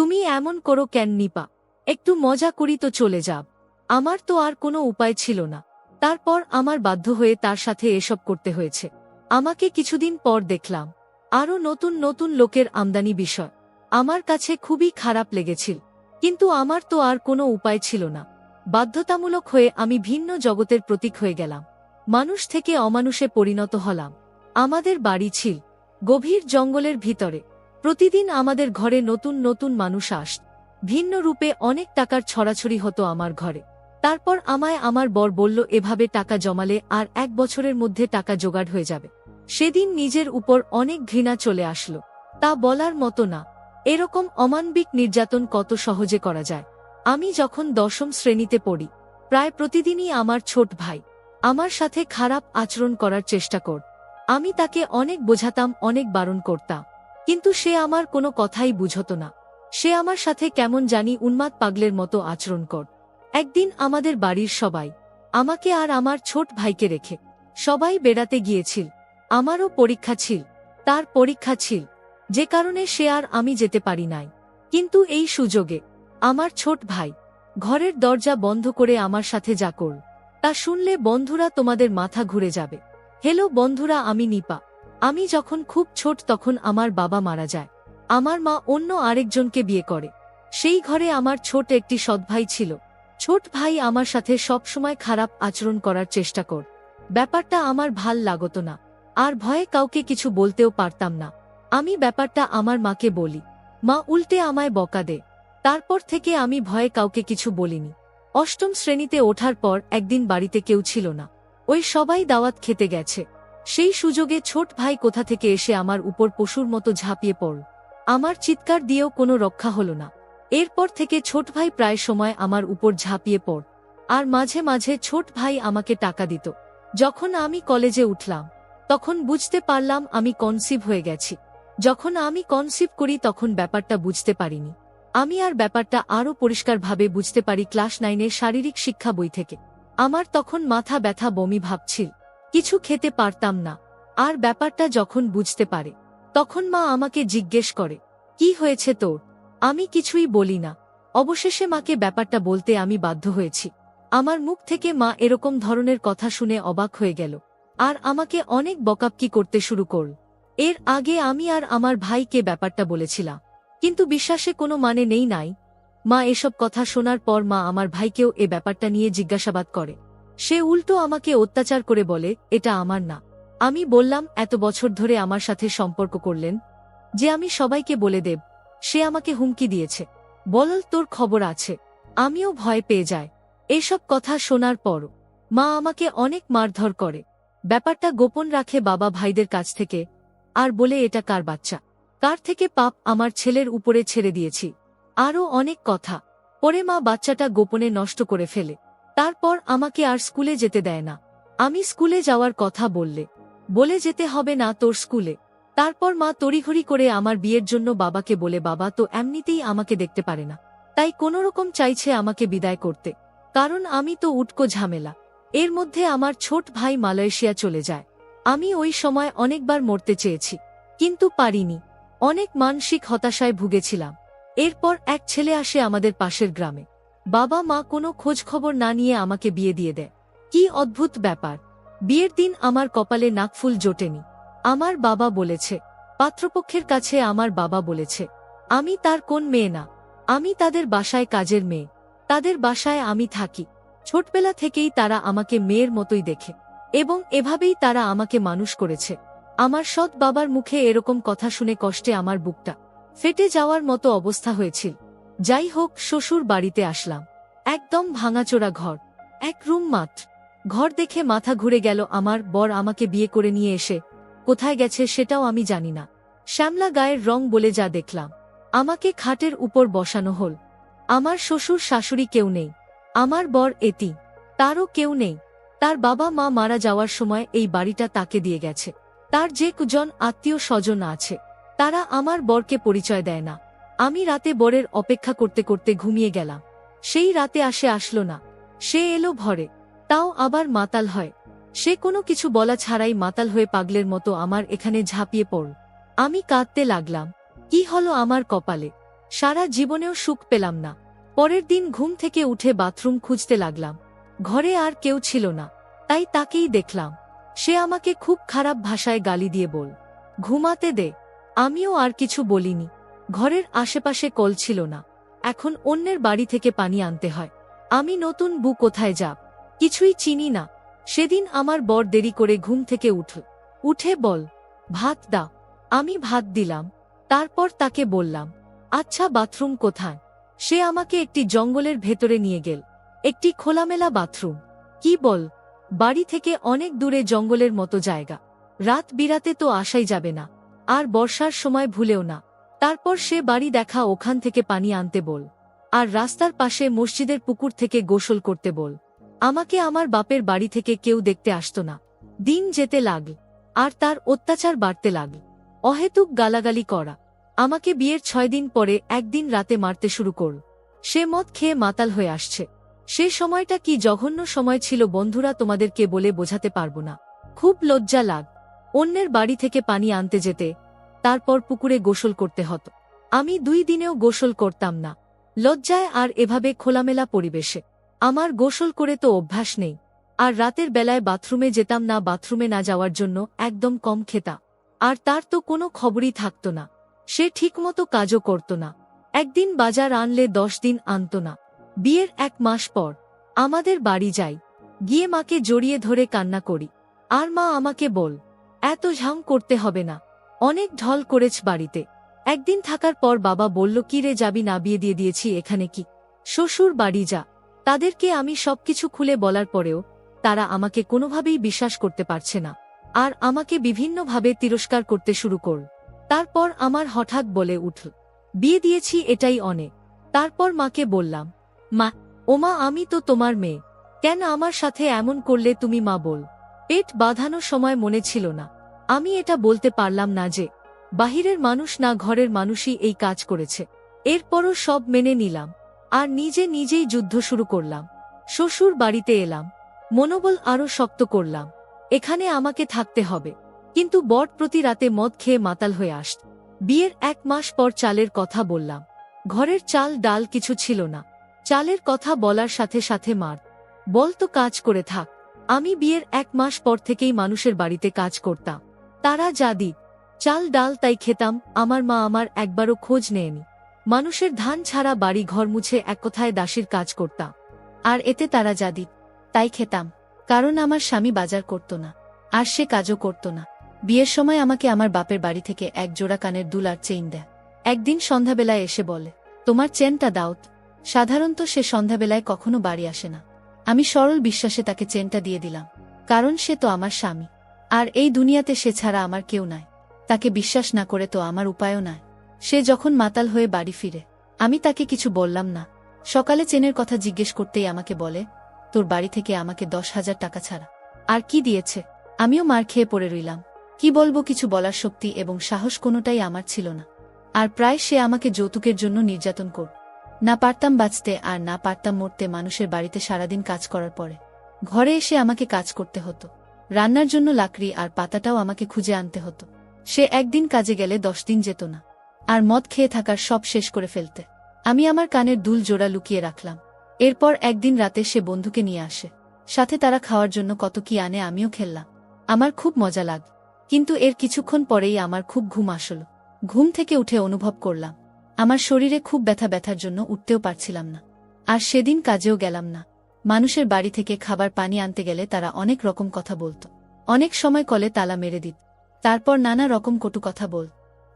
তুমি এমন করো কেন নিপা? একটু মজা করি তো চলে যাব আমার তো আর কোনো উপায় ছিল না। তারপর আমার বাধ্য হয়ে তার সাথে এসব করতে হয়েছে। আমাকে কিছুদিন পর দেখলাম। আরও নতুন নতুন লোকের আমদানি বিষয়। আমার কাছে খুবই খারাপ লেগেছিল। কিন্তু আমার তো আর কোনো উপায় ছিল না। বাধ্যতামূলক হয়ে আমি ভিন্ন জগতের প্রতীক হয়ে গেলাম। মানুষ থেকে অমানুষে পরিণত হলাম। আমাদের বাড়ি ছিল। গভীর জঙ্গলের ভিতরে। প্রতিদিন আমাদের ঘরে নতুন নতুন মানুষ আস, ভিন্ন রূপে অনেক টাকার ছড়াছড়ি হতো আমার ঘরে। তারপর আমায় আমার বর বলল, এভাবে টাকা জমালে আর এক বছরের মধ্যে টাকা জোগাড় হয়ে যাবে। সেদিন নিজের উপর অনেক ঘৃণা চলে আসলো। তা বলার মতো না। এরকম অমানবিক নির্যাতন কত সহজে করা যায়। আমি যখন দশম শ্রেণীতে পড়ি, প্রায় প্রতিদিনই আমার ছোট ভাই আমার সাথে খারাপ আচরণ করার চেষ্টা কর। আমি তাকে অনেক বোঝাতাম, অনেক বারণ করতাম। কিন্তু সে আমার কোনো কথাই বুঝত না। সে আমার সাথে কেমন জানি উন্মাদ পাগলের মতো আচরণ কর। একদিন আমাদের বাড়ির সবাই, আমাকে আর আমার ছোট ভাইকে রেখে, সবাই বেড়াতে গিয়েছিল। আমারও পরীক্ষা ছিল, তার পরীক্ষা ছিল, যে কারণে সে আর আমি যেতে পারি নাই। কিন্তু এই সুযোগে, আমার ছোট ভাই, ঘরের দরজা বন্ধ করে আমার সাথে যা করল তা শুনলে বন্ধুরা তোমাদের মাথা ঘুরে যাবে। হেলো বন্ধুরা, আমি নিপা। আমি যখন খুব ছোট তখন আমার বাবা মারা যায়। আমার মা অন্য আরেকজনকে বিয়ে করে। সেই ঘরে আমার ছোট একটি সৎভাই ছিল। ছোট ভাই আমার সাথে সবসময় খারাপ আচরণ করার চেষ্টা কর। ব্যাপারটা আমার ভালো লাগত না। আর ভয়ে কাউকে কিছু বলতেও পারতাম না। আমি ব্যাপারটা আমার মাকে বলি। মা উল্টে আমায় বকা দে। তারপর থেকে আমি ভয়ে কাউকে কিছু বলিনি। অষ্টম শ্রেণীতে ওঠার পর একদিন বাড়িতে কেউ ছিল না। ওই সবাই দাওয়াত খেতে গেছে। সেই সুযোগে ছোট ভাই কোথা থেকে এসে আমার উপর পশুর মতো ঝাঁপিয়ে পড়ল। আমার চিৎকার দিয়েও কোনো রক্ষা হল না। এরপর থেকে ছোট ভাই প্রায় সময় আমার উপর ঝাঁপিয়ে পড় আর মাঝে মাঝে ছোট ভাই আমাকে টাকা দিত। যখন আমি কলেজে উঠলাম, তখন বুঝতে পারলাম আমি কনসিভ হয়ে গেছি। যখন আমি কনসিভ করি, তখন ব্যাপারটা বুঝতে পারিনি। আমি আর ব্যাপারটা আরও পরিষ্কারভাবে বুঝতে পারি ক্লাস নাইনের শারীরিক শিক্ষা বই থেকে। আমার তখন মাথা ব্যথা বমি ভাবছিল কিছু খেতে পারতাম না। আর ব্যাপারটা যখন বুঝতে পারে, তখন মা আমাকে জিজ্ঞেস করে, কি হয়েছে তোর? আমি কিছুই বলি না। অবশেষে মাকে ব্যাপারটা বলতে আমি বাধ্য হয়েছি। আমার মুখ থেকে মা এরকম ধরনের কথা শুনে অবাক হয়ে গেল। আর আমাকে অনেক বকাবকি করতে শুরু করল। এর আগে আমি আর আমার ভাইকে ব্যাপারটা বলেছিলাম। কিন্তু বিশ্বাসে কোনো মানে নেই নাই। মা এসব কথা শোনার পর মা আমার ভাইকেও এ ব্যাপারটা নিয়ে জিজ্ঞাসাবাদ করে। সে উল্টো আমাকে অত্যাচার করে বলে, এটা আমার না। আমি বললাম, এত বছর ধরে আমার সাথে সম্পর্ক করলেন যে আমি সবাইকে বলে দেব। সে আমাকে হুমকি দিয়েছে। বলল তোর খবর আছে। আমিও ভয় পেয়ে যায় এসব কথা শোনার পর মা আমাকে অনেক মারধর করে। ব্যাপারটা গোপন রাখে বাবা ভাইদের কাছ থেকে। আর বলে, এটা কার বাচ্চা? কার থেকে পাপ আমার ছেলের উপরে ছেড়ে দিয়েছি? আরও অনেক কথা। পরে মা বাচ্চাটা গোপনে নষ্ট করে ফেলে। তারপর আমাকে আর স্কুলে যেতে দেয় না। আমি স্কুলে যাওয়ার কথা বললে। বলে যেতে হবে না তোর স্কুলে। তারপর মা তড়িঘড়ি করে আমার বিয়ের জন্য বাবাকে বলে, বাবা, তো এমনিতেই আমাকে দেখতে পারে না। তাই কোনোরকম চাইছে আমাকে বিদায় করতে। কারণ আমি তো উটকো ঝামেলা। এর মধ্যে আমার ছোট ভাই মালয়েশিয়া চলে যায়। আমি ওই সময় অনেকবার মরতে চেয়েছি। কিন্তু পারিনি। অনেক মানসিক হতাশায় ভুগেছিলাম। এরপর এক ছেলে আসে আমাদের পাশের গ্রামে। বাবা মা কোনো খোঁজখবর না নিয়ে আমাকে বিয়ে দিয়ে দেয়। কি অদ্ভুত ব্যাপার। বিয়ের দিন আমার কপালে নাকফুল জোটেনি। আমার বাবা বলেছে, পাত্রপক্ষের কাছে আমার বাবা বলেছে, আমি তার কোন মেয়ে না। আমি তাদের বাসায় কাজের মেয়ে। তাদের বাসায় আমি থাকি। ছোটবেলা থেকেই তারা আমাকে মেয়ের মতোই দেখে এবং এভাবেই তারা আমাকে মানুষ করেছে। আমার সৎ বাবার মুখে এরকম কথা শুনে কষ্টে আমার বুকটা ফেটে যাওয়ার মতো অবস্থা হয়েছিল। যাই হোক শ্বশুর বাড়িতে আসলাম। একদম ভাঙাচোরা ঘর। এক রুম মাত্র ঘর দেখে মাথা ঘুরে গেল আমার বর আমাকে বিয়ে করে নিয়ে এসে। কোথায় গেছে সেটাও আমি জানি না। শ্যামলা গায়ের রং বলে যা দেখলাম। আমাকে খাটের উপর বসানো হল। আমার শ্বশুর শাশুড়ি কেউ নেই। আমার বর এতি। তারও কেউ নেই। তার বাবা মা মারা যাওয়ার সময় এই বাড়িটা তাকে দিয়ে গেছে। তার যে কুজন আত্মীয় স্বজন আছে, তারা আমার বরকে পরিচয় দেয় না। আমি রাতে বরের অপেক্ষা করতে করতে ঘুমিয়ে গেলাম। সেই রাতে আসে আসলো না। সে এলো ভরে। তাও আবার মাতাল হয়। সে কোনো কিছু বলা ছাড়াই মাতাল হয়ে পাগলের মতো আমার এখানে ঝাঁপিয়ে পড়ল। আমি কাঁদতে লাগলাম। কি হলো আমার কপালে? সারা জীবনেও সুখ পেলাম না। পরের দিন ঘুম থেকে উঠে বাথরুম খুঁজতে লাগলাম। ঘরে আর কেউ ছিল না। তাই তাকেই দেখলাম। সে আমাকে খুব খারাপ ভাষায় গালি দিয়ে বল ঘুমাতে দে। আমিও আর কিছু বলিনি। ঘরের আশেপাশে কল ছিল না। এখন অন্যের বাড়ি থেকে পানি আনতে হয়। আমি নতুন বু কোথায় যাব কিছুই চিনি না। সেদিন আমার বর দেরি করে ঘুম থেকে উঠল উঠে বল, ভাত দা। আমি ভাত দিলাম। তারপর তাকে বললাম আচ্ছা বাথরুম কোথায়? সে আমাকে একটি জঙ্গলের ভেতরে নিয়ে গেল। একটি খোলামেলা বাথরুম। কি বল? বাড়ি থেকে অনেক দূরে জঙ্গলের মতো জায়গা। রাত বিরাতে তো আসাই যাবে না। আর বর্ষার সময় ভুলেও না। তারপর সে বাড়ি দেখা ওখান থেকে পানি আনতে বল, আর রাস্তার পাশে মসজিদের পুকুর থেকে গোসল করতে বল। আমাকে আমার বাপের বাড়ি থেকে কেউ দেখতে আসত না। দিন যেতে লাগল আর তার অত্যাচার বাড়তে লাগল অহেতুক গালাগালি করা। আমাকে বিয়ের ছয় দিন পরে একদিন রাতে মারতে শুরু করল সে মদ খেয়ে মাতাল হয়ে আসছে। সে সময়টা কি জঘন্য সময় ছিল বন্ধুরা তোমাদেরকে বলে বোঝাতে পারব না। খুব লজ্জা লাগ। অন্যের বাড়ি থেকে পানি আনতে যেতে তারপর পুকুরে গোসল করতে হতো। আমি দুই দিনেও গোসল করতাম না। লজ্জায় আর এভাবে খোলামেলা পরিবেশে। আমার গোসল করে তো অভ্যাস নেই। আর রাতের বেলায় বাথরুমে যেতাম না, বাথরুমে না যাওয়ার জন্য একদম কম খেতা আর তার তো কোনো খবরই থাকত না। সে ঠিকমতো কাজও করত না। একদিন বাজার আনলে দশ দিন আনত না। বিয়ের এক মাস পর আমাদের বাড়ি যাই। গিয়ে মাকে জড়িয়ে ধরে কান্না করি। আর মা আমাকে বল, এত ঝাং করতে হবে না। অনেক ঢল করেছ বাড়িতে। একদিন থাকার পর বাবা বলল, কি রে যাবি না বিয়ে দিয়ে দিয়েছি এখানে কি? শ্বশুর বাড়ি যা। তাদেরকে আমি সবকিছু খুলে বলার পরেও তারা আমাকে কোনোভাবেই বিশ্বাস করতে পারছে না। আর আমাকে বিভিন্নভাবে তিরস্কার করতে শুরু করল। তারপর আমার হঠাৎ বলে উঠল, বিয়ে দিয়েছি এটাই অনেক তারপর মাকে বললাম, মা, ওমা, আমি তো তোমার মেয়ে। কেন আমার সাথে এমন করলে তুমি মা বল? পেট বাঁধানোর সময় মনে ছিল না। আমি এটা বলতে পারলাম না যে, বাহিরের মানুষ না ঘরের মানুষই এই কাজ করেছে। এরপরও সব মেনে নিলাম। আর নিজে নিজেই যুদ্ধ শুরু করলাম। শ্বশুর বাড়িতে এলাম। মনোবল আরও শক্ত করলাম। এখানে আমাকে থাকতে হবে। কিন্তু বট প্রতি রাতে মদ খেয়ে মাতাল হয়ে আসত। বিয়ের এক মাস পর চালের কথা বললাম। ঘরের চাল ডাল কিছু ছিল না। চালের কথা বলার সাথে সাথে মার। বল তো কাজ করে থাক। আমি বিয়ের এক মাস পর থেকেই মানুষের বাড়িতে কাজ করতাম। তারা দিত চাল ডাল তাই খেতাম, আমার মা আমার একবারও খোঁজ নেয়নি। মানুষের ধান ছাড়া বাড়ি ঘর মুছে এক কথায় দাসীর কাজ করতাম আর এতে তারা দিত তাই খেতাম, কারণ আমার স্বামী বাজার করত না, আর সে কাজও করত না। বিয়ের সময় আমাকে আমার বাপের বাড়ি থেকে এক জোড়া কানের দুল আর চেইন দেয়। একদিন সন্ধ্যাবেলায় এসে বলে, তোমার চেনটা দাওত সাধারণত সে সন্ধ্যাবেলায় কখনো বাড়ি আসে না। আমি সরল বিশ্বাসে তাকে চেনটা দিয়ে দিলাম, কারণ সে তো আমার স্বামী। আর এই দুনিয়াতে সে ছাড়া আমার কেউ নাই। তাকে বিশ্বাস না করে তো আমার উপায়ও নাই। সে যখন মাতাল হয়ে বাড়ি ফিরে, আমি তাকে কিছু বললাম না। সকালে চেনের কথা জিজ্ঞেস করতেই আমাকে বলে, তোর বাড়ি থেকে আমাকে দশ হাজার টাকা ছাড়া। আর কি দিয়েছে? আমিও মার খেয়ে পড়ে রইলাম। কি বলব কিছু বলার শক্তি এবং সাহস কোনোটাই আমার ছিল না। আর প্রায় সে আমাকে যৌতুকের জন্য নির্যাতন কর। না পারতাম বাঁচতে আর না পারতাম মরতে মানুষের বাড়িতে সারাদিন কাজ করার পরে। ঘরে এসে আমাকে কাজ করতে হতো। রান্নার জন্য লাকড়ি আর পাতাটাও আমাকে খুঁজে আনতে হতো। সে একদিন কাজে গেলে দশ দিন যেত না। আর মদ খেয়ে থাকার সব শেষ করে ফেলতে। আমি আমার কানের দুল জোড়া লুকিয়ে রাখলাম। এরপর একদিন রাতে সে বন্ধুকে নিয়ে আসে। সাথে তারা খাওয়ার জন্য কত কি আনে আমিও খেললাম। আমার খুব মজা লাগ। কিন্তু এর কিছুক্ষণ পরেই আমার খুব ঘুম আসল। ঘুম থেকে উঠে অনুভব করলাম। আমার শরীরে খুব ব্যথা ব্যথার জন্য উঠতেও পারছিলাম না। আর সেদিন কাজেও গেলাম না। মানুষের বাড়ি থেকে খাবার পানি আনতে গেলে তারা অনেক রকম কথা বলত। অনেক সময় কলে তালা মেরে দিত। তারপর নানা রকম কটু কথা বল।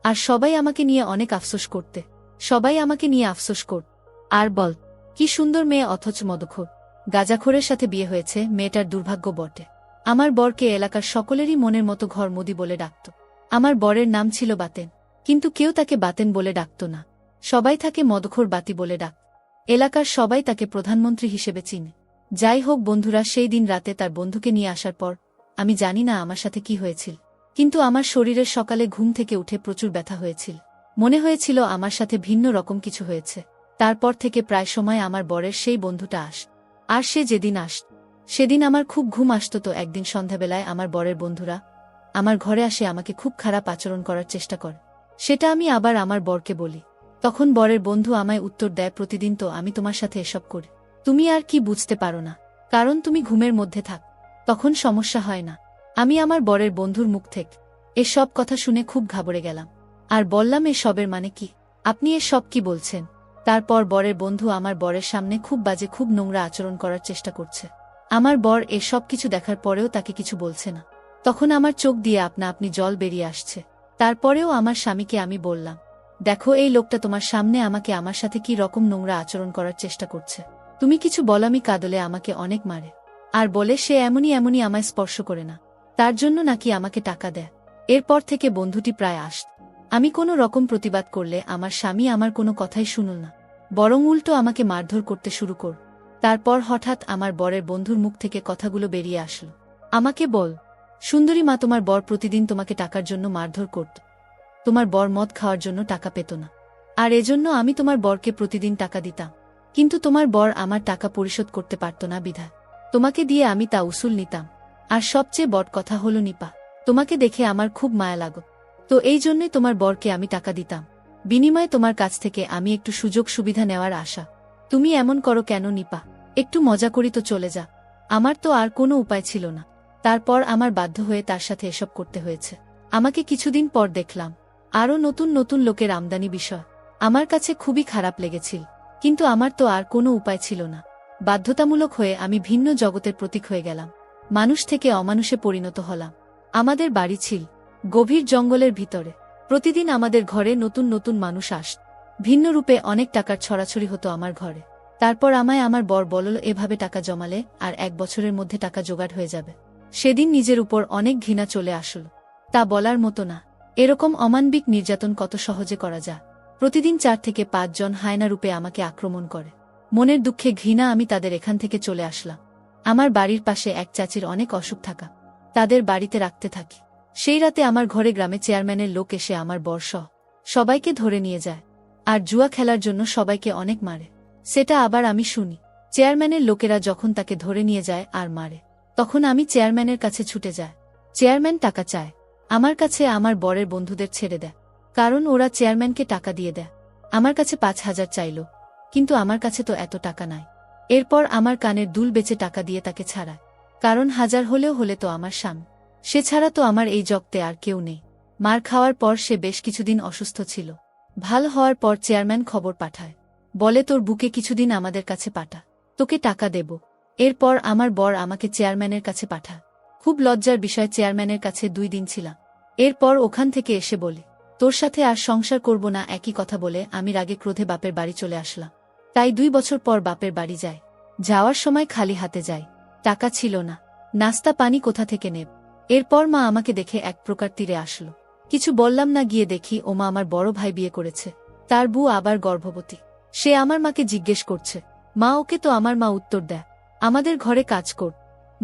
আর সবাই আমাকে নিয়ে অনেক আফসোস করতে। সবাই আমাকে নিয়ে আফসোস কর। আর বল, কি সুন্দর মেয়ে অথচ মদখোর। গাজাখোরের সাথে বিয়ে হয়েছে, মেয়েটার দুর্ভাগ্য বটে। আমার বরকে এলাকার সকলেরই মনের মতো ঘর মোদি বলে ডাকত। আমার বরের নাম ছিল বাতেন। কিন্তু কেউ তাকে বাতেন বলে ডাকত না। সবাই তাকে মদখোর বাতি বলে ডাক এলাকার সবাই তাকে প্রধানমন্ত্রী হিসেবে চিনে। যাই হোক বন্ধুরা, সেই দিন রাতে তার বন্ধুকে নিয়ে আসার পর আমি জানি না আমার সাথে কি হয়েছিল, কিন্তু আমার শরীরের সকালে ঘুম থেকে উঠে প্রচুর ব্যথা হয়েছিল। মনে হয়েছিল আমার সাথে ভিন্ন রকম কিছু হয়েছে। তারপর থেকে প্রায় সময় আমার বরের সেই বন্ধুটা আস, আর সে যেদিন আস, সেদিন আমার খুব ঘুম আসত তো একদিন সন্ধ্যাবেলায় আমার বরের বন্ধুরা আমার ঘরে আসে আমাকে খুব খারাপ আচরণ করার চেষ্টা করে। সেটা আমি আবার আমার বরকে বলি। তখন বরের বন্ধু আমায় উত্তর দেয়, প্রতিদিন তো আমি তোমার সাথে এসব করি। তুমি আর কি বুঝতে পারো না। কারণ তুমি ঘুমের মধ্যে থাক। তখন সমস্যা হয় না। আমি আমার বরের বন্ধুর মুখ থেকে এসব কথা শুনে খুব ঘাবড়ে গেলাম। আর বললাম, এসবের মানে কি? আপনি এসব কি বলছেন? তারপর বরের বন্ধু আমার বরের সামনে খুব বাজে, খুব নোংরা আচরণ করার চেষ্টা করছে। আমার বর এসব কিছু দেখার পরেও তাকে কিছু বলছে না। তখন আমার চোখ দিয়ে আপনা আপনি জল বেরিয়ে আসছে। তারপরেও আমার স্বামীকে আমি বললাম দেখো, এই লোকটা তোমার সামনে আমাকে আমার সাথে কি রকম নোংরা আচরণ করার চেষ্টা করছে। তুমি কিছু বলামি কাদলে আমাকে অনেক মারে। আর বলে, সে এমনই এমনই আমায় স্পর্শ করে না। তার জন্য নাকি আমাকে টাকা দেয়। এরপর থেকে বন্ধুটি প্রায় আসত। আমি কোনো রকম প্রতিবাদ করলে আমার স্বামী আমার কোনো কথাই শুনুল না। বরং উল্টো আমাকে মারধর করতে শুরু কর। তারপর হঠাৎ আমার বরের বন্ধুর মুখ থেকে কথাগুলো বেরিয়ে আসল। আমাকে বল, সুন্দরী মা, তোমার বর প্রতিদিন তোমাকে টাকার জন্য মারধর করত। তোমার বর মদ খাওয়ার জন্য টাকা পেত না। আর এজন্য আমি তোমার বরকে প্রতিদিন টাকা দিতাম। কিন্তু তোমার বর আমার টাকা পরিশোধ করতে পারত না বিধায় তোমাকে দিয়ে আমি তা উসুল নিতাম। আর সবচেয়ে বট কথা হল নিপা, তোমাকে দেখে আমার খুব মায়া লাগো তো এই জন্যই তোমার বরকে আমি টাকা দিতাম। বিনিময়ে তোমার কাছ থেকে আমি একটু সুযোগ সুবিধা নেওয়ার আশা। তুমি এমন করো কেন, নিপা? একটু মজা করি তো চলে যা। আমার তো আর কোনো উপায় ছিল না। তারপর আমার বাধ্য হয়ে তার সাথে এসব করতে হয়েছে। আমাকে কিছুদিন পর দেখলাম। আরও নতুন নতুন লোকের আমদানি বিষয়। আমার কাছে খুবই খারাপ লেগেছিল, কিন্তু আমার তো আর কোনো উপায় ছিল না। বাধ্যতামূলক হয়ে আমি ভিন্ন জগতের প্রতীক হয়ে গেলাম। মানুষ থেকে অমানুষে পরিণত হলাম। আমাদের বাড়ি ছিল গভীর জঙ্গলের ভিতরে। প্রতিদিন আমাদের ঘরে নতুন নতুন মানুষ আস ভিন্ন রূপে অনেক টাকার ছড়াছড়ি হতো আমার ঘরে। তারপর আমায় আমার বর বলল, এভাবে টাকা জমালে আর এক বছরের মধ্যে টাকা জোগাড় হয়ে যাবে। সেদিন নিজের উপর অনেক ঘৃণা চলে আসল। তা বলার মতো না। এরকম অমানবিক নির্যাতন কত সহজে করা যায়? প্রতিদিন চার থেকে পাঁচজন হায়না রূপে আমাকে আক্রমণ করে। মনের দুঃখে ঘৃণা আমি তাদের এখান থেকে চলে আসলাম। আমার বাড়ির পাশে এক চাচির অনেক অসুখ থাকা। তাদের বাড়িতে রাখতে থাকি। সেই রাতে আমার ঘরে গ্রামে চেয়ারম্যানের লোক এসে আমার বর্ষ সবাইকে ধরে নিয়ে যায় আর জুয়া খেলার জন্য সবাইকে অনেক মারে। সেটা আবার আমি শুনি। চেয়ারম্যানের লোকেরা যখন তাকে ধরে নিয়ে যায় আর মারে, তখন আমি চেয়ারম্যানের কাছে ছুটে যায় চেয়ারম্যান টাকা চায়। আমার কাছে আমার বরের বন্ধুদের ছেড়ে দেয়। কারণ ওরা চেয়ারম্যানকে টাকা দিয়ে দেয়। আমার কাছে পাঁচ হাজার চাইল। কিন্তু আমার কাছে তো এত টাকা নাই। এরপর আমার কানের দুল বেচে টাকা দিয়ে তাকে ছাড়ায়। কারণ হাজার হলেও হলে তো আমার স্বামী। সে ছাড়া তো আমার এই জগতে আর কেউ নেই। মার খাওয়ার পর সে বেশ কিছুদিন অসুস্থ ছিল। ভালো হওয়ার পর চেয়ারম্যান খবর পাঠায়। বলে, তোর বুকে কিছুদিন আমাদের কাছে পাঠা। তোকে টাকা দেব। এরপর আমার বর আমাকে চেয়ারম্যানের কাছে পাঠা। খুব লজ্জার বিষয় চেয়ারম্যানের কাছে দুই দিন ছিলাম। এরপর ওখান থেকে এসে বলি, তোর সাথে আর সংসার করব না, একই কথা বলে আমি রাগে ক্রোধে বাপের বাড়ি চলে আসলাম। তাই দুই বছর পর বাপের বাড়ি যায় যাওয়ার সময় খালি হাতে যায় টাকা ছিল না। নাস্তা পানি কোথা থেকে নেব? এরপর মা আমাকে দেখে এক প্রকার তীরে আসলো। কিছু বললাম না, গিয়ে দেখি ও মা আমার বড় ভাই বিয়ে করেছে। তার বউ আবার গর্ভবতী। সে আমার মাকে জিজ্ঞেস করছে, মা, ওকে তো আমার মা উত্তর দেয়। আমাদের ঘরে কাজ কর।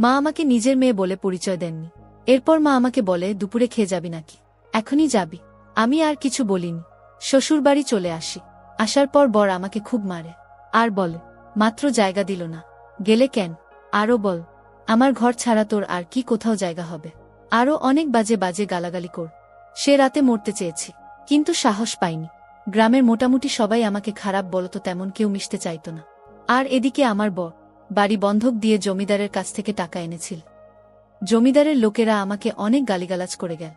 মা আমাকে নিজের মেয়ে বলে পরিচয় দেননি। এরপর মা আমাকে বলে, দুপুরে খেয়ে যাবি নাকি? এখনই যাবি। আমি আর কিছু বলিনি। শ্বশুরবাড়ি চলে আসি। আসার পর বর আমাকে খুব মারে। আর বলে, মাত্র জায়গা দিল না। গেলে কেন? আরও বল, আমার ঘর ছাড়া তোর আর কি কোথাও জায়গা হবে? আরও অনেক বাজে বাজে গালাগালি কর। সে রাতে মরতে চেয়েছি, কিন্তু সাহস পাইনি। গ্রামের মোটামুটি সবাই আমাকে খারাপ বলতো তেমন কেউ মিশতে চাইত না। আর এদিকে আমার বর বাড়ি বন্ধক দিয়ে জমিদারের কাছ থেকে টাকা এনেছিল। জমিদারের লোকেরা আমাকে অনেক গালিগালাজ করে গেল।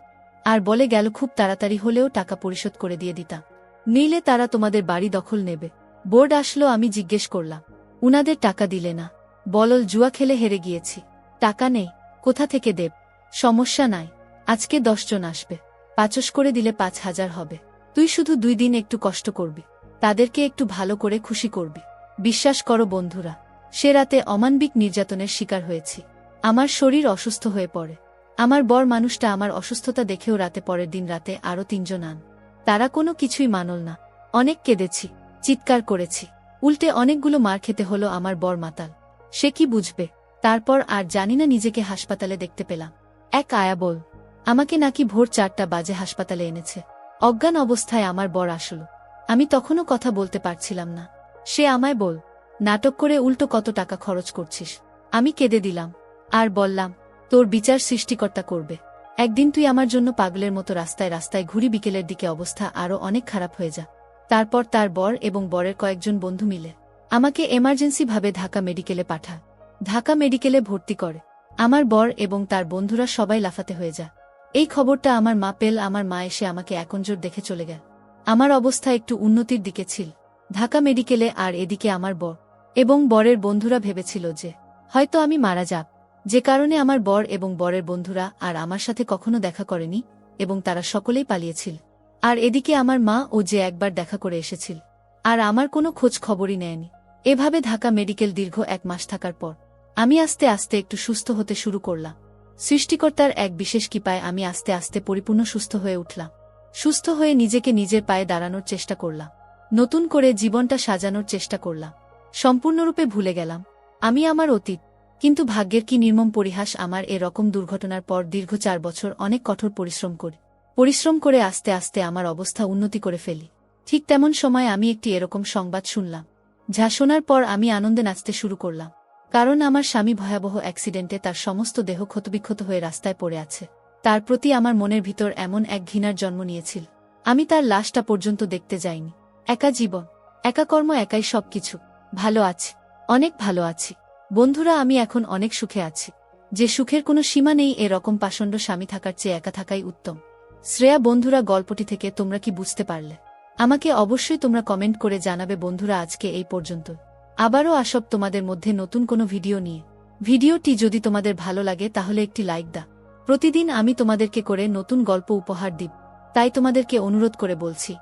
আর বলে গেল, খুব তাড়াতাড়ি হলেও টাকা পরিশোধ করে দিয়ে দিতাম। নিলে তারা তোমাদের বাড়ি দখল নেবে। বোর্ড আসলো, আমি জিজ্ঞেস করলাম, উনাদের টাকা দিলে না? বলল, জুয়া খেলে হেরে গিয়েছি। টাকা নেই। কোথা থেকে দেব? সমস্যা নাই। আজকে দশজন আসবে। পাচস করে দিলে পাঁচ হাজার হবে। তুই শুধু দুই দিন একটু কষ্ট করবি। তাদেরকে একটু ভালো করে খুশি করবি। বিশ্বাস করো বন্ধুরা সে রাতে অমানবিক নির্যাতনের শিকার হয়েছি। আমার শরীর অসুস্থ হয়ে পড়ে। আমার বর মানুষটা আমার অসুস্থতা দেখেও রাতে পরের দিন রাতে আরও তিনজন আন। তারা কোনো কিছুই মানল না। অনেক কেঁদেছি, চিৎকার করেছি। উল্টে অনেকগুলো মার খেতে হলো আমার বর মাতাল। সে কি বুঝবে? তারপর আর জানি না নিজেকে হাসপাতালে দেখতে পেলাম। এক আয়া বল আমাকে নাকি ভোর চারটা বাজে হাসপাতালে এনেছে। অজ্ঞান অবস্থায় আমার বর আসল। আমি তখনও কথা বলতে পারছিলাম না। সে আমায় বল নাটক করে উল্টো কত টাকা খরচ করছিস? আমি কেঁদে দিলাম। আর বললাম, তোর বিচার সৃষ্টিকর্তা করবে। একদিন তুই আমার জন্য পাগলের মতো রাস্তায় রাস্তায় ঘুরি বিকেলের দিকে অবস্থা আরও অনেক খারাপ হয়ে যা। তারপর তার বর এবং বরের কয়েকজন বন্ধু মিলে আমাকে এমার্জেন্সি ভাবে ঢাকা মেডিকেলে পাঠা। ঢাকা মেডিকেলে ভর্তি করে। আমার বর এবং তার বন্ধুরা সবাই লাফাতে হয়ে যা। এই খবরটা আমার মা পেল, আমার মা এসে আমাকে একনজোর দেখে চলে গেল। আমার অবস্থা একটু উন্নতির দিকে ছিল। ঢাকা মেডিকেলে আর এদিকে আমার বর। এবং বরের বন্ধুরা ভেবেছিল যে, হয়তো আমি মারা যাব যে কারণে আমার বর এবং বরের বন্ধুরা আর আমার সাথে কখনো দেখা করেনি এবং তারা সকলেই পালিয়েছিল। আর এদিকে আমার মা ও যে একবার দেখা করে এসেছিল। আর আমার কোনো খোঁজ খবরই নেয়নি। এভাবে ঢাকা মেডিকেল দীর্ঘ এক মাস থাকার পর, আমি আস্তে আস্তে একটু সুস্থ হতে শুরু করলাম। সৃষ্টিকর্তার এক বিশেষ কৃপায় আমি আস্তে আস্তে পরিপূর্ণ সুস্থ হয়ে উঠলাম। সুস্থ হয়ে নিজেকে নিজের পায়ে দাঁড়ানোর চেষ্টা করলাম। নতুন করে জীবনটা সাজানোর চেষ্টা করলাম। সম্পূর্ণরূপে ভুলে গেলাম। আমি আমার অতীত, কিন্তু ভাগ্যের কি নির্মম পরিহাস আমার এরকম দুর্ঘটনার পর দীর্ঘ চার বছর অনেক কঠোর পরিশ্রম করি। পরিশ্রম করে আস্তে আস্তে আমার অবস্থা উন্নতি করে ফেলি। ঠিক তেমন সময় আমি একটি এরকম সংবাদ শুনলাম। যা শোনার পর আমি আনন্দে নাচতে শুরু করলাম। কারণ আমার স্বামী ভয়াবহ অ্যাক্সিডেন্টে তার সমস্ত দেহ ক্ষতবিক্ষত হয়ে রাস্তায় পড়ে আছে। তার প্রতি আমার মনের ভিতর এমন এক ঘৃণার জন্ম নিয়েছিল। আমি তার লাশটা পর্যন্ত দেখতে যাইনি। একা জীবন, একা কর্ম, একাই সবকিছু। ভালো আছি, অনেক ভালো আছি। বন্ধুরা, আমি এখন অনেক সুখে আছি। যে সুখের কোনো সীমা নেই এরকম পাষণ্ড স্বামী থাকার চেয়ে একা থাকাই উত্তম। শ্রেয়া, বন্ধুরা, গল্পটি থেকে তোমরা কি বুঝতে পারলে? আমাকে অবশ্যই তোমরা কমেন্ট করে জানাবে বন্ধুরা আজকে এই পর্যন্ত। আবারও আসব তোমাদের মধ্যে নতুন কোনো ভিডিও নিয়ে। ভিডিওটি যদি তোমাদের ভালো লাগে, তাহলে একটি লাইক দা প্রতিদিন আমি তোমাদেরকে করে নতুন গল্প উপহার দিব। তাই তোমাদেরকে অনুরোধ করে বলছি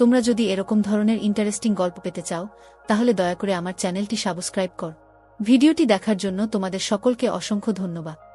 তোমরা যদি এরকম ধরনের ইন্টারেস্টিং গল্প পেতে চাও, তাহলে দয়া করে আমার চ্যানেলটি সাবস্ক্রাইব কর। ভিডিওটি দেখার জন্য তোমাদের সকলকে অসংখ্য ধন্যবাদ।